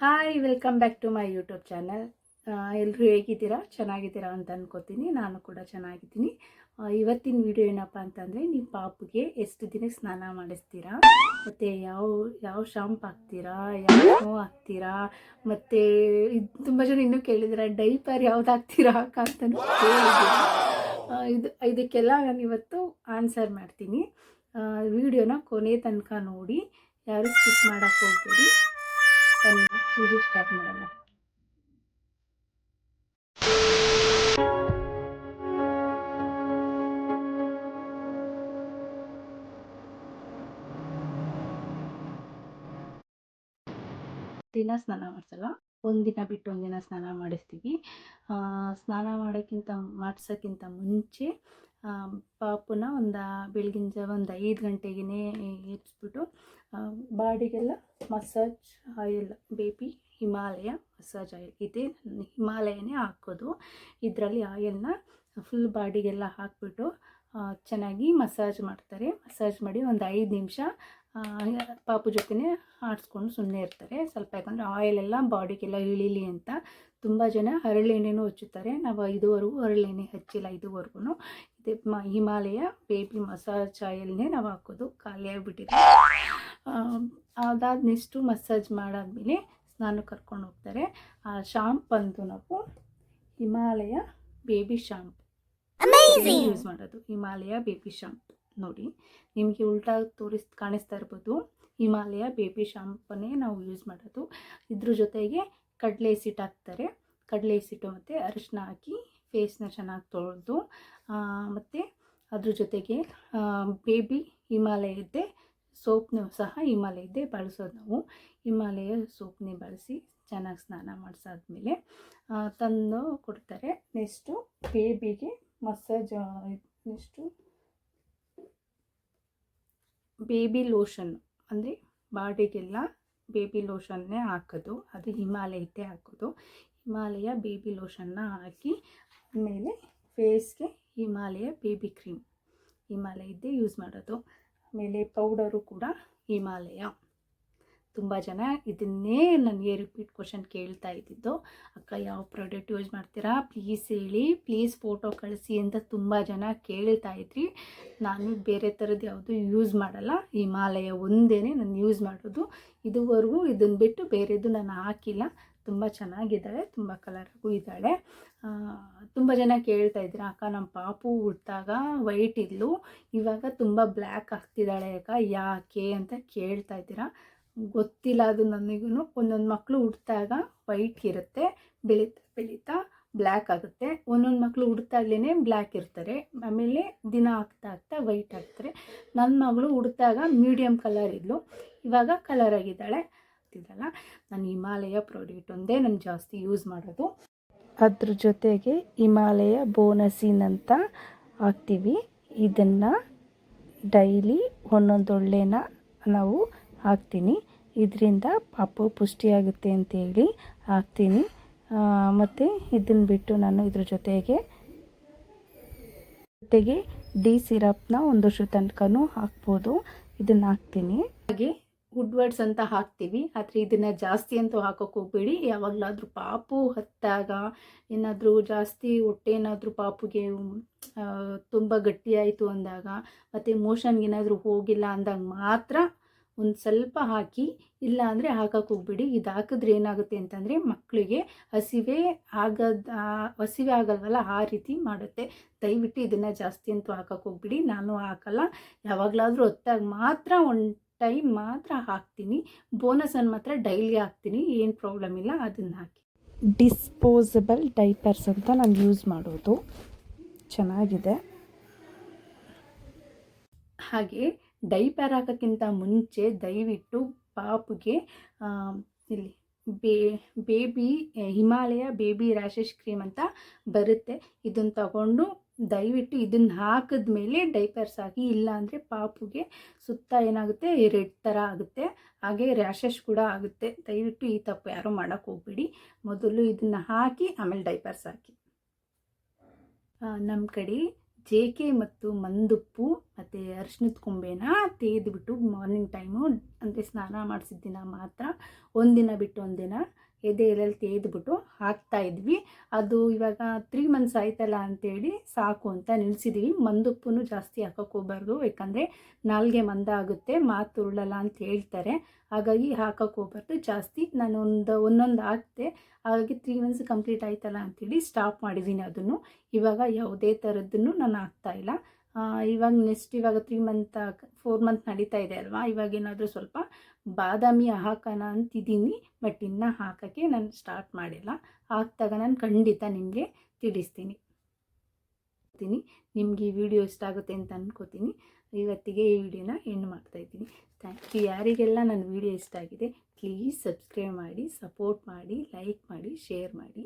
Hi welcome back to my YouTube channel ಎಲ್ಲರೂ ಹೇಗಿದ್ದೀರಾ? ಚೆನ್ನಾಗಿದ್ದೀರಾ ಅಂತ ಅನ್ಕೋತೀನಿ. ನಾನು ಕೂಡ ಚೆನ್ನಾಗಿದ್ದೀನಿ. ಇವತ್ತಿನ ವಿಡಿಯೋ ಏನಪ್ಪ ಅಂತಂದರೆ ನಿಮ್ಮ ಪಾಪುಗೆ ಎಷ್ಟು ದಿನಕ್ಕೆ ಸ್ನಾನ ಮಾಡಿಸ್ತೀರಾ? ಮತ್ತು ಯಾವ ಯಾವ ಶಾಂಪ್ ಹಾಕ್ತೀರಾ? ಯಾವ ಸ್ನೋ ಹಾಕ್ತೀರಾ? ಮತ್ತು ಇದು ತುಂಬ ಜನ ಇನ್ನೂ ಕೇಳಿದ್ದೀರಾ ಡೈಪರ್ ಯಾವ್ದು ಹಾಕ್ತೀರಾ ಕೇಳಿದ್ದೀರಾ ಇದು, ಇದಕ್ಕೆಲ್ಲ ನಾನು ಇವತ್ತು ಆನ್ಸರ್ ಮಾಡ್ತೀನಿ. ವಿಡಿಯೋನ ಕೊನೆ ತನಕ ನೋಡಿ. ಯಾರು ಸ್ಕಿಪ್ ಮಾಡೋಕ್ಕೆ ಹೋಗ್ಬೇಡಿ. ಬನ್ನಿ ವಿಡಿಯೋ ಸ್ಟಾರ್ಟ್ ಮಾಡೋಣ ದಿನ ಸ್ನಾನ ಮಾಡಿಸಲ್ಲ? ಒಂದಿನ ಬಿಟ್ಟು ಒಂದಿನ ಸ್ನಾನ ಮಾಡಿಸ್ತೀವಿ. ಆ, ಸ್ನಾನ ಮಾಡೋಕ್ಕಿಂತ ಮಾಡಿಸೋಕ್ಕಿಂತ ಮುಂಚೆ ಆ, ಪಾಪುನ ಒಂದು ಬೆಳಗಿನ ಜಾವ ಒಂದು ಐದು ಗಂಟೆಗೇ ಎಬ್ಸ್ಬಿಟ್ಟು ಬಾಡಿಗೆಲ್ಲ massage oil, baby Himalaya massage oil. ಇದೇ ಹಿಮಾಲಯನೇ ಹಾಕೋದು. ಇದರಲ್ಲಿ ಆಯಿಲ್ನ ಫುಲ್ ಬಾಡಿಗೆಲ್ಲ ಹಾಕ್ಬಿಟ್ಟು ಚೆನ್ನಾಗಿ ಮಸಾಜ್ ಮಾಡ್ತಾರೆ. ಮಸಾಜ್ ಮಾಡಿ ಒಂದು ಐದು ನಿಮಿಷ ಪಾಪು ಜೊತೆನೇ ಆಡಿಸ್ಕೊಂಡು ಸುಮ್ಮನೆ ಇರ್ತಾರೆ. ಸ್ವಲ್ಪ ಯಾಕಂದರೆ ಆಯಿಲೆಲ್ಲ ಬಾಡಿಗೆಲ್ಲ ಇಳಿಲಿ ಅಂತ ತುಂಬ ಜನ ಹರಳೆಣ್ಣೆನೂ ಹಚ್ಚುತ್ತಾರೆ. ನಾವು ಇದುವರೆಗೂ ಹರಳೆಣ್ಣೆ ಹಚ್ಚಿಲ್ಲ ಇದುವರೆಗೂ ಇದೆ ಮ ಹಿಮಾಲಯ ಬೇಬಿ ಮಸಾಜ್ ಆಯಿಲ್ನೇ ನಾವು ಹಾಕೋದು. ಖಾಲಿ ಆಗಿಬಿಟ್ಟಿದೆ. ಅದಾದ ನೆಕ್ಸ್ಟು ಮಸಾಜ್ ಮಾಡಾದ್ಮೇಲೆ ಸ್ನಾನ ಕರ್ಕೊಂಡು ಹೋಗ್ತಾರೆ. ಆ ಶಾಂಪ್ ಅಂತೂ ನಾವು ಹಿಮಾಲಯ ಬೇಬಿ ಶಾಂಪ್ ಯೂಸ್ ಮಾಡೋದು. ಹಿಮಾಲಯ ಬೇಬಿ ಶಾಂಪ್ ನೋಡಿ, ನಿಮಗೆ ಉಲ್ಟಾ ತೋರಿಸ್, ಕಾಣಿಸ್ತಾ ಇರ್ಬೋದು. ಹಿಮಾಲಯ ಬೇಬಿ ಶಾಂಪನ್ನೇ ನಾವು ಯೂಸ್ ಮಾಡೋದು. ಇದ್ರ ಜೊತೆಗೆ ಕಡಲೆ ಸಿಟ್ಟು ಹಾಕ್ತಾರೆ. ಕಡಲೆ ಸಿಟ್ಟು ಮತ್ತು ಅರಿಶಿನ ಹಾಕಿ ಫೇಸ್ನ ಚೆನ್ನಾಗಿ ತೊಳೆದು ಮತ್ತು ಅದ್ರ ಜೊತೆಗೆ ಬೇಬಿ ಹಿಮಾಲಯದ್ದೇ ಸೋಪ್ನೂ ಸಹ ಹಿಮಾಲಯದ್ದೇ ಬಳಸೋದು ನಾವು. ಹಿಮಾಲಯ ಸೋಪ್ನೇ ಬಳಸಿ ಚೆನ್ನಾಗಿ ಸ್ನಾನ ಮಾಡಿಸಾದ್ಮೇಲೆ ತಂದು ಕೊಡ್ತಾರೆ. ನೆಕ್ಸ್ಟು ಬೇಬಿಗೆ ಮಸಾಜ್ ನೆಕ್ಸ್ಟು ಬೇಬಿ ಲೋಷನ್ ಅಂದರೆ ಬಾಡಿಗೆಲ್ಲ ಬೇಬಿ ಲೋಷನ್ನೇ ಹಾಕೋದು. ಅದು ಹಿಮಾಲಯದ್ದೇ ಹಾಕೋದು. ಹಿಮಾಲಯ ಬೇಬಿ ಲೋಷನ್ನ ಹಾಕಿ ಆಮೇಲೆ ಫೇಸ್ಗೆ ಹಿಮಾಲಯ ಬೇಬಿ ಕ್ರೀಮ್. ಹಿಮಾಲಯದ್ದೇ ಯೂಸ್ ಮಾಡೋದು. ಆಮೇಲೆ ಪೌಡರು ಕೂಡ ಹಿಮಾಲಯ. ತುಂಬ ಜನ ಇದನ್ನೇ ನನಗೆ ರಿಪೀಟ್ ಕ್ವಶನ್ ಕೇಳ್ತಾ ಇದ್ದಿದ್ದು, ಅಕ್ಕ, ಯಾವ ಪ್ರಾಡಕ್ಟ್ ಯೂಸ್ ಮಾಡ್ತೀರಾ? ಪ್ಲೀಸ್ ಹೇಳಿ ಪ್ಲೀಸ್ ಫೋಟೋ ಕಳಿಸಿ ಅಂತ ತುಂಬ ಜನ ಕೇಳ್ತಾ ಇದ್ರಿ. ನಾನು ಬೇರೆ ಥರದ್ದು ಯಾವುದು ಯೂಸ್ ಮಾಡಲ್ಲ. ಹಿಮಾಲಯ ಒಂದೇ ನಾನು ಯೂಸ್ ಮಾಡೋದು. ಇದುವರೆಗೂ ಇದನ್ನು ಬಿಟ್ಟು ಬೇರೆದು ನಾನು ಹಾಕಿಲ್ಲ. ತುಂಬ ಚೆನ್ನಾಗಿದ್ದಾಳೆ, ತುಂಬ ಕಲರಾಗೂ ಇದ್ದಾಳೆ. ತುಂಬ ಜನ ಕೇಳ್ತಾ ಇದ್ರು, ಅಕ್ಕ ನಮ್ಮ ಪಾಪು ಹುಟ್ಟಿದಾಗ ವೈಟ್ ಇದ್ಲು, ಇವಾಗ ತುಂಬ ಬ್ಲ್ಯಾಕ್ ಆಗ್ತಿದ್ದಾಳೆ ಅಕ್ಕ, ಯಾಕೆ? ಅಂತ ಕೇಳ್ತಾ ಇದ್ದೀರಾ. ಗೊತ್ತಿಲ್ಲ ಅದು ನನಗೂ ಒಂದೊಂದು ಮಕ್ಕಳು ಹುಟ್ಟಿದಾಗ ವೈಟ್ ಇರುತ್ತೆ, ಬೆಳೀತಾ ಬೆಳೀತಾ ಬ್ಲ್ಯಾಕ್ ಆಗುತ್ತೆ. ಒಂದೊಂದು ಮಕ್ಕಳು ಹುಡ್ತಾಗ್ಲೇ ಬ್ಲ್ಯಾಕ್ ಇರ್ತಾರೆ. ಆಮೇಲೆ ದಿನ ಆಗ್ತಾ ಆಗ್ತಾ ವೈಟ್ ಆಗ್ತಾರೆ. ನನ್ನ ಮಗಳು ಹುಡ್ತಾಗ ಮೀಡಿಯಮ್ ಕಲರ್ ಇದ್ಲು. ಇವಾಗ ಕಲರ್ ಆಗಿದ್ದಾಳೆ. ಗೊತ್ತಿದ್ದಲ್ಲ. ನಾನು ಹಿಮಾಲಯ ಪ್ರಾಡಕ್ಟ್ ಒಂದೇ ನಾನು ಜಾಸ್ತಿ ಯೂಸ್ ಮಾಡೋದು. ಅದ್ರ ಜೊತೆಗೆ ಹಿಮಾಲಯ ಬೋನಸಿನ್ ಅಂತ ಹಾಕ್ತೀವಿ. ಇದನ್ನು ಡೈಲಿ ಒಂದೊಂದು ಒಳ್ಳೆನ ನಾವು ಹಾಕ್ತೀನಿ. ಇದರಿಂದ ಪಾಪು ಪುಷ್ಟಿಯಾಗುತ್ತೆ ಅಂತೇಳಿ ಹಾಕ್ತೀನಿ. ಮತ್ತು ಇದನ್ನು ಬಿಟ್ಟು ನಾನು ಇದ್ರ ಜೊತೆಗೆ ಜೊತೆಗೆ ಡಿ ಸಿರಪ್ನ ಒಂದು ವರ್ಷ ತನಕನೂ ಹಾಕ್ಬೋದು. ಇದನ್ನು ಹಾಕ್ತೀನಿ. ಹಾಗೆ ವುಡ್ವರ್ಡ್ಸ್ ಅಂತ ಹಾಕ್ತೀವಿ. ಆದರೆ ಇದನ್ನು ಜಾಸ್ತಿ ಅಂತೂ ಹಾಕೋಕೆ ಹೋಗ್ಬೇಡಿ. ಯಾವಾಗಲಾದರೂ ಪಾಪು ಹತ್ತಾಗ ಏನಾದರೂ ಜಾಸ್ತಿ ಹೊಟ್ಟೆ ಏನಾದರೂ ಪಾಪುಗೆ ತುಂಬ ಗಟ್ಟಿಯಾಯಿತು ಅಂದಾಗ ಮತ್ತು ಮೋಷನ್ಗೆ ಏನಾದರೂ ಹೋಗಿಲ್ಲ ಅಂದಾಗ ಮಾತ್ರ ಒಂದು ಸ್ವಲ್ಪ ಹಾಕಿ, ಇಲ್ಲ ಅಂದರೆ ಹಾಕಕ್ಕೆ ಹೋಗ್ಬೇಡಿ. ಇದು ಹಾಕಿದ್ರೆ ಏನಾಗುತ್ತೆ ಅಂತಂದರೆ ಮಕ್ಕಳಿಗೆ ಹಸಿವೆ ಆಗದ ಹಸಿವೆ ಆಗಲ್ವಲ್ಲ, ಆ ರೀತಿ ಮಾಡುತ್ತೆ. ದಯವಿಟ್ಟು ಇದನ್ನು ಜಾಸ್ತಿ ಅಂತೂ ಹಾಕಕ್ಕೆ ಹೋಗ್ಬಿಡಿ. ನಾನು ಹಾಕಲ್ಲ. ಯಾವಾಗಲಾದರೂ ಹೊತ್ತಾಗ ಮಾತ್ರ ಒನ್ ಟೈಮ್ ಮಾತ್ರ ಹಾಕ್ತೀನಿ. ಬೋನಸನ್ನು ಮಾತ್ರ ಡೈಲಿ ಹಾಕ್ತೀನಿ. ಏನು ಪ್ರಾಬ್ಲಮ್ ಇಲ್ಲ. ಅದನ್ನು ಹಾಕಿ. ಡಿಸ್ಪೋಸಬಲ್ ಡೈಪರ್ಸ್ ಅಂತ ನಾನು ಯೂಸ್ ಮಾಡೋದು. ಚೆನ್ನಾಗಿದೆ. ಹಾಗೆ ಡೈಪರ್ ಹಾಕೋಕ್ಕಿಂತ ಮುಂಚೆ ದಯವಿಟ್ಟು ಪಾಪುಗೆ ಇಲ್ಲಿ ಬೇ, baby Himalaya baby rashes cream ಅಂತ ಬರುತ್ತೆ. ಇದನ್ನು ತಗೊಂಡು ದಯವಿಟ್ಟು ಇದನ್ನು ಹಾಕಿದ ಮೇಲೆ ಡೈಪರ್ಸ್ ಹಾಕಿ ಇಲ್ಲಾಂದರೆ ಪಾಪುಗೆ ಸುತ್ತ ಏನಾಗುತ್ತೆ ರೆಡ್ ಥರ ಆಗುತ್ತೆ. ಹಾಗೆ ರ್ಯಾಷಸ್ ಕೂಡ ಆಗುತ್ತೆ. ದಯವಿಟ್ಟು ಈ ತಪ್ಪು ಯಾರೂ ಮಾಡೋಕ್ಕೆ ಹೋಗ್ಬೇಡಿ. ಮೊದಲು ಇದನ್ನು ಹಾಕಿ ಆಮೇಲೆ ಡೈಪರ್ಸ್ ಹಾಕಿ. ನಮ್ಮ ಕಡೆ ಜೆ ಕೆ ಮತ್ತು ಮಂದುಪ್ಪು ಮತ್ತು ಅರಿಶಿನದ ಕೊಂಬೆನ ತೆಗೆದುಬಿಟ್ಟು ಮಾರ್ನಿಂಗ್ ಟೈಮು ಅಂದರೆ ಸ್ನಾನ ಮಾಡಿಸಿದ ದಿನ ಮಾತ್ರ ಒಂದಿನ ಬಿಟ್ಟು ಒಂದಿನ ಎದೆ ತೇದ್ಬಿಟ್ಟು ಹಾಕ್ತಾ ಇದ್ವಿ. ಅದು ಇವಾಗ ತ್ರೀ ಮಂತ್ಸ್ ಆಯ್ತಲ್ಲ ಅಂತೇಳಿ ಸಾಕು ಅಂತ ನಿಲ್ಲಿಸಿದ್ವಿ ಮಂದುಪ್ಪು ಜಾಸ್ತಿ ಹಾಕೋಕೆ ಹೋಗ್ಬಾರ್ದು ಯಾಕಂದರೆ ನಾಲ್ಗೆ ಮಂದ ಆಗುತ್ತೆ ಮಾತು ಉರುಳಲ್ಲ ಅಂತ ಹೇಳ್ತಾರೆ. ಹಾಗಾಗಿ ಹಾಕೋಕೆ ಹೋಗ್ಬಾರ್ದು ಜಾಸ್ತಿ ನಾನು ಒಂದು ಒಂದೊಂದು ಹಾಕ್ತೆ ಹಾಗಾಗಿ ತ್ರೀ ಮಂತ್ಸ್ ಕಂಪ್ಲೀಟ್ ಆಯ್ತಲ್ಲ ಅಂತೇಳಿ ಸ್ಟಾಪ್ ಮಾಡಿದ್ದೀನಿ ಅದನ್ನು. ಇವಾಗ ಯಾವುದೇ ಥರದ್ದನ್ನು ನಾನು ಹಾಕ್ತಾ ಇಲ್ಲ. ಆ, ಇವಾಗ ನೆಕ್ಸ್ಟ್ ಇವಾಗ ತ್ರೀ ಮಂತ್ ಫೋರ್ ಮಂತ್ ನಡೀತಾ ಇದೆ ಅಲ್ವಾ? ಇವಾಗ ಏನಾದರೂ ಸ್ವಲ್ಪ ಬಾದಾಮಿ ಹಾಕೋಣ ಅಂತಿದ್ದೀನಿ ಬಟ್ ಇನ್ನೂ ಹಾಕೋಕ್ಕೆ ನಾನು ಸ್ಟಾರ್ಟ್ ಮಾಡಿಲ್ಲ. ಹಾಕ್ದಾಗ ನಾನು ಖಂಡಿತ ನಿಮಗೆ ತಿಳಿಸ್ತೀನಿ. ನಿಮಗೆ ನಿಮ್ಗೆ ಈ ವಿಡಿಯೋ ಇಷ್ಟ ಆಗುತ್ತೆ ಅಂತ ಅಂದ್ಕೋತೀನಿ ಇವತ್ತಿಗೆ ಈ ವಿಡಿಯೋನ ಎಂಡ್ ಮಾಡ್ತಾಯಿದ್ದೀನಿ ಥ್ಯಾಂಕ್ ಯು ಯಾರಿಗೆಲ್ಲ ನನ್ನ ವಿಡಿಯೋ ಇಷ್ಟ ಆಗಿದೆ ಪ್ಲೀಸ್ ಸಬ್ಸ್ಕ್ರೈಬ್ ಮಾಡಿ ಸಪೋರ್ಟ್ ಮಾಡಿ ಲೈಕ್ ಮಾಡಿ ಶೇರ್ ಮಾಡಿ.